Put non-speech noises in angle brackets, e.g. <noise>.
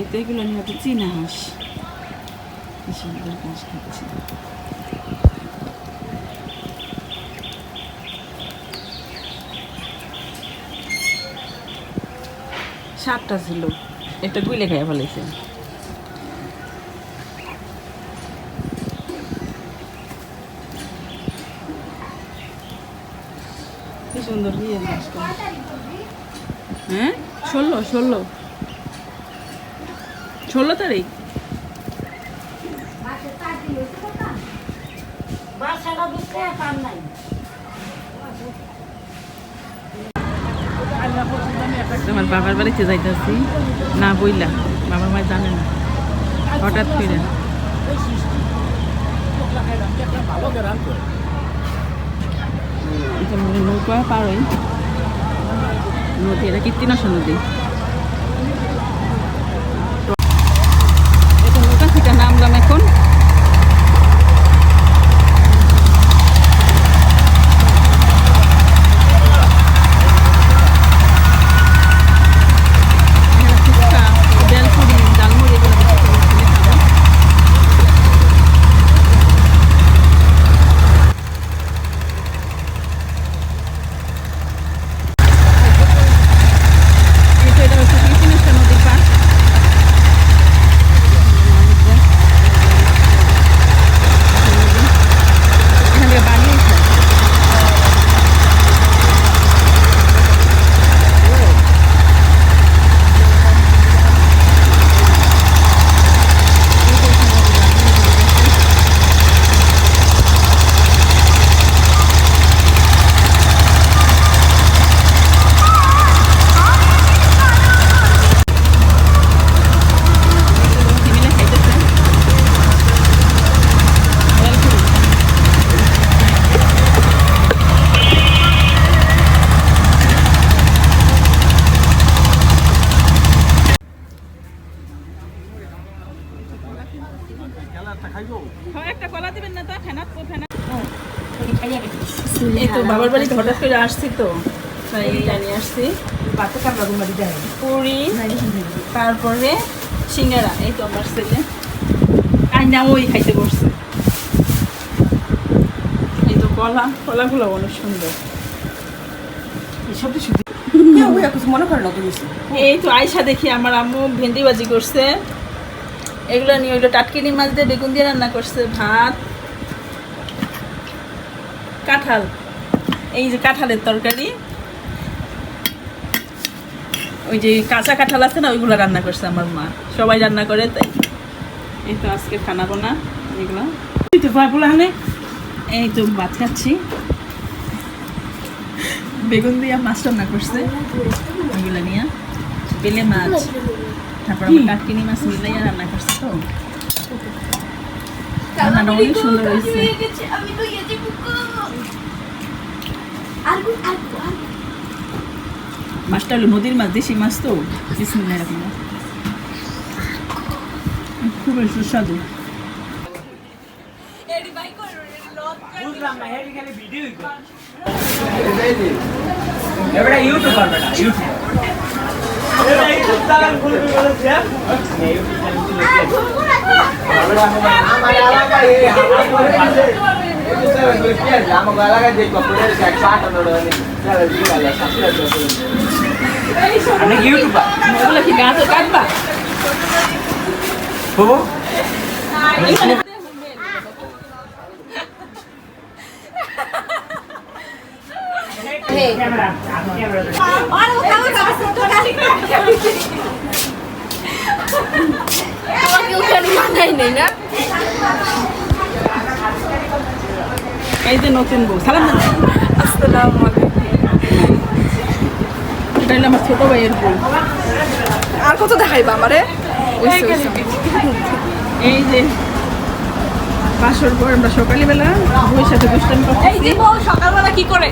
এতে এগুলো হচ্ছে চীনা হাঁস সুন্দর ঘাস খাচ্ছে সাতটা ছিল। একটা গুইলে খাইয়া ফেলেছে কি সুন্দর হ্যাঁ? ষোলো ষোলো। ষোলো তারিখ? তোমার বাবার বাড়িতে যাইতেছি। না বইলা বাবার মা জানে না। হঠাৎ করে। মানে নৌকা পারই নদী এটা কীর্তিনাশা নদী। একটা কলা দিবেন না তো ফেনাত ফেনাত। এই তো বাবার বাড়িতে হঠাৎ করে আসছি তো। তাই আসছি। পুরি তারপরে সিঙ্গারা এই তো আমার ছেলে। আইনা ওই খাইতে বসছে। এই তো কলা কলাগুলো অনেক সুন্দর। <laughs> মনে করে না তুমি এই তো আয়সা দেখি আমার আম্মু ভেন্ডি বাজি করছে। এগুলো নিয়ে ওইগুলো টাটকিনি মাছ দিয়ে বেগুন দিয়ে রান্না করছে, ভাত, কাঁঠাল। এই যে কাঁঠালের তরকারি। ওই যে কাঁচা কাঁঠাল আছে না, ওইগুলো রান্না করছে আমার মা। সবাই রান্না করে, তাই। এই তো আজকে খানা বানা এগুলো। এই তো বাবুলা হানে, এই তো ভাত খাচ্ছি। বেগুন দিয়ে মাছ রান্না করছে ওইগুলো নিয়ে। বেলে মাছ। তারপর কাটকিনি মাছ মিলাইয়া রান্না করছে তো। রান্নাটা অনেক সুন্দর হয়েছে। মাছটা হলো নদীর মাছ দেশি মাছ তো খুবই সুস্বাদু। বুঝলাম না হেভি খালি ভিডিওই এবারে ইউটিউবার বেটা ইউটিউব এটা ইউটিউব চ্যানেল খুলবি বলেছে আমার এলাকায় এই হাওয়া করে পাশে এই যে দুই পেঁয়াজ আমার এলাকায় যে কপুরের একশো আটান্ন আপনি কি ইউটিউবার ওগুলো কি গাছ কাটবা বাবু ক্যামেরা ক্যামেরা এই যে নতুন বউ সালাম দেন। এটা হলো আমার ছোট ভাইয়ের বউ। আর কত দেখাইবা আমারে? এই যে বাসর পর আমরা সকালবেলা বউয়ের সাথে দুষ্টামি করতেছি। সকালবেলা কি করে?